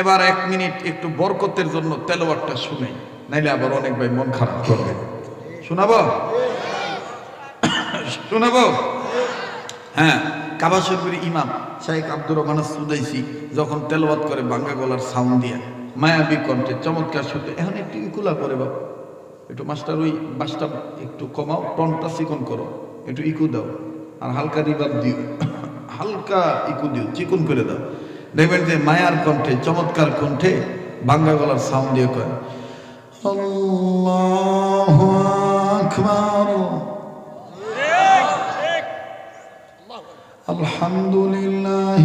এবার এক মিনিট একটু বরকতের জন্য তেলোয়ারটা শুনে, নাইলে আবার অনেক ভাই মন খারাপ করবে। শোনাবো? শোনাবো? হ্যাঁ কাবা শরীফের ইমাম শাহেখ আব্দুর রহমান সুদাইসি যখন তেলবাদ করে বাঙ্গা গলার সাউন্ড দিয়ে, মায়াবী কণ্ঠে চমৎকার শুনতে, এখন একটু ইকুলা করে বাবা একটু মাস্টার ওই বাসটা একটু কমাও টনটা চিকন করো, একটু ইকু দাও, আর হালকা রিভাব দিও, হালকা ইকু দিও, চিকন করে দাও। দেখবেন যে মায়ার কণ্ঠে চমৎকার কণ্ঠে বাংলা গলার সাউন্ড দিয়ে কয় আলহামদুলিল্লাহ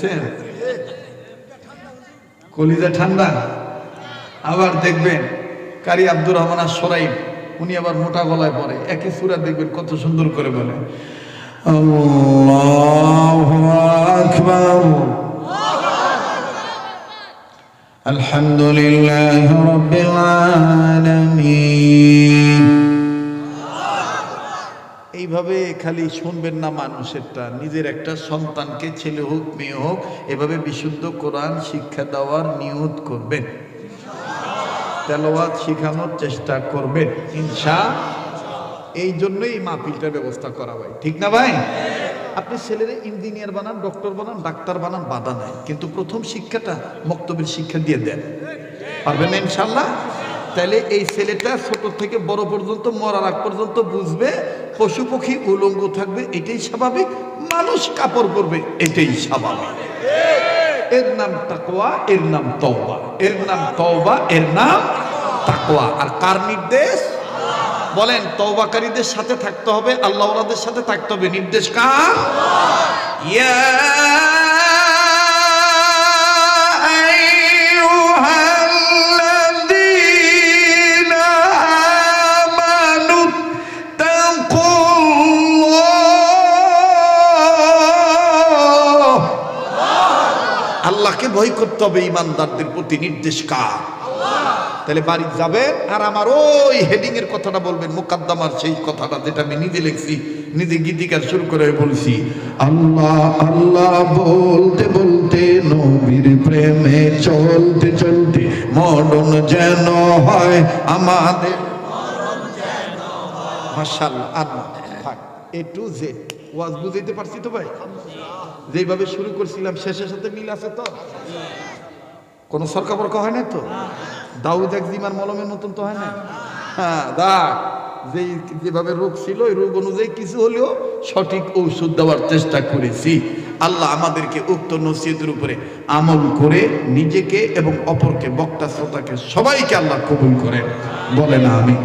সেম কলিজা ঠান্ডা। আবার দেখবেন কারি আব্দুর রহমান আর উনি আবার মোটা গলায় পড়ে একই সুরা দেখবেন কত সুন্দর করে বলে। আলহামদুলিল্লাহ। এইভাবে খালি শুনবেন না মানুষেরটা। নিজের একটা সন্তানকে ছেলে হোক, মেয়ে হোক, এভাবে বিশুদ্ধ কোরআন শিক্ষা দেওয়ার নিয়ত করবেন। তেলাওয়াত শেখানোর চেষ্টা করবেন, ইনশা এই জন্যই এই মাহফিলটার ব্যবস্থা করা হয়, ঠিক না ভাই? আপনি ছেলেরে ইঞ্জিনিয়ার বানান, ডক্টর বানান, ডাক্তার বানান, বাধা নাই। কিন্তু প্রথম শিক্ষাটা মক্তবের শিক্ষা দিয়ে দেন। পারবেন না ইনশাল্লাহ তাহলে এই ছেলেটা ছোট থেকে বড় পর্যন্ত, মরার আগ পর্যন্ত বুঝবে, পশু পক্ষী উলঙ্গ থাকবে, এটাই স্বাভাবিক, মানুষ কাপড় পরবে, এটাই স্বাভাবিক। এর নাম তাকওয়া, এর নাম তওবা। এর নাম তওবা, এর নাম তাকোয়া আর কার নির্দেশ? বলেন, তওবাকারীদের সাথে থাকতে হবে, আল্লাহওয়ালাদের সাথে থাকতে হবে। নির্দেশ কার? ইয়া আল্লাহকে ভয় করতে হবে ইমানদারদের প্রতি নির্দেশ কার? তাহলে বাড়ি যাবেন আর আমার ওই হেডিং এর কথাটা বলবেন মুকাদ্দামার সেই কথাটা যেটা আমি নিজে লিখছি নিজে গীতিকার শুরু করে বলছি। আল্লাহ আল্লাহ বলতে বলতে নবীর প্রেমে চলতে চলতে মরণ যেন হয় আমাদের। না, থাক এ টু জেড ওয়াজ বুঝাইতে পারছি তো ভাই? যেইভাবে শুরু করছিলাম, শেষের সাথে মিল আছে তো? কোনো সরকার বরকা হয় না তো? দাউদ এক জিমার মলমের মতন তো হয় না হ্যাঁ দা যেই যেভাবে রোগ ছিল, ওই রোগ অনুযায়ী কিছু হলেও সঠিক ঔষধ দেওয়ার চেষ্টা করেছি। আল্লাহ আমাদেরকে উক্ত নসিহতের উপরে আমল করে নিজেকে এবং অপরকে, বক্তা, শ্রোতাকে, সবাইকে আল্লাহ কবুল করেন বলে না আমি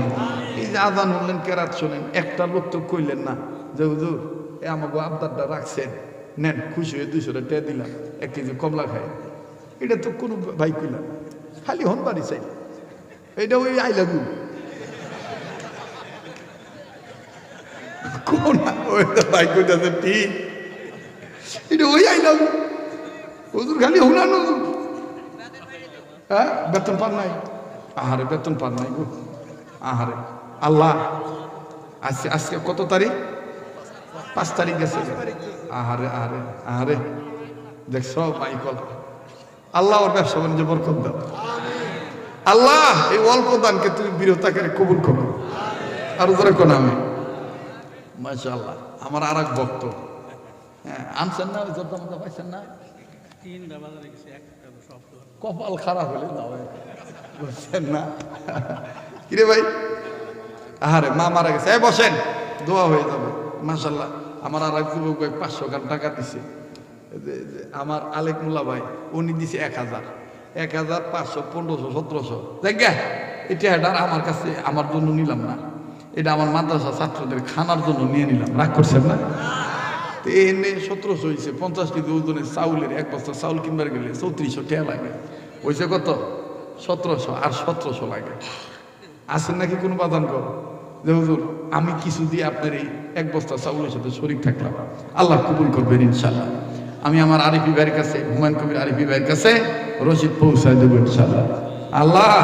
এই যে আজান হলেন কেরাত শোনেন, একটা লোক তো কইলেন না, যে হুজুর এ আমাকে আবদারটা রাখছেন। নেন, খুশি হয়ে দুশো টাকা দিলাম। এক কেজি কমলা খায়। এটা তো কোনো ভাই কইলাম। খালি হন বাড়ি চাই এটা ওই আই লাগু কোন ভাই কইতাছে ঠিক এটা ওই আই লাগু হুজুর খালি হুনান হুজুর হ্যাঁ বেতন পান নাই। আহারে বেতন পান নাই গো। আহারে। আল্লাহ, আজকে আজকে কত তারিখ? পাঁচ তারিখ গেছে। আহারে আহারে আহারে। দেখছ মাইকল। আল্লাহ ওর ব্যবসা বাণিজ্য বরকত দাও। আল্লাহ এই অল্প দানকে তুমি বিরতাকে কবুল করো। আর ধরে কোন আমি? মাশাআল্লাহ আমার আর এক ভক্ত। হ্যাঁ আনছেন না জর্দা মজা পাইছেন না? কপাল খারাপ হলে বুঝছেন না। কিরে ভাই? আহারে মা মারা গেছে। বসেন। দোয়া হয়ে যাবে। মাশাল্লাহ আমার আর এক যুবক ভাই পাঁচশো টাকা দিছে। আমার আলেক মোল্লা ভাই, উনি দিছে এক হাজার। এক হাজার পাঁচশো, পনেরোশো, সতেরোশো। দেখ এটা এটা আমার কাছে, আমার জন্য নিলাম না। এটা আমার মাদ্রাসা ছাত্রদের খানার জন্য নিয়ে নিলাম। রাগ করছেন না? তো এনে সতেরোশো হয়েছে পঞ্চাশ কেজি ওজনের চাউলের এক বস্তা চাউল কিনবার গেলে চৌত্রিশশো টাকা লাগে। হয়েছে কত? সতেরোশো, আর সতেরোশো লাগে। আসেন নাকি কোনো বাদান কর যে হুজুর আমি কিছু দিয়ে আপনার এই এক বস্তা চাউলের সাথে শরিক থাকলাম। আল্লাহ কবুল করবেন ইনশাল্লাহ আমি আমার আরিফি ভাইয়ের কাছে হুমায়ুন কবির আরিফি ভাইয়ের কাছে রশিদ পৌঁছায় দেবো ইনশাল্লাহ আল্লাহ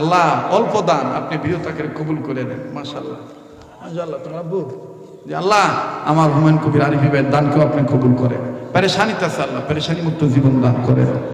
আল্লাহ অল্প দান আপনি বৃহতাকে কবুল করে নেন মাশাল্লাহ মাশাল্লাহ তোমার আব্বু। যে আল্লাহ আমার হুমায়ুন কবির আরিফি ভাইয়ের দানকেও আপনি কবুল করেন। পেরেশানিতে আছে আল্লাহ পেরেশানি মুক্ত জীবন দান করেন।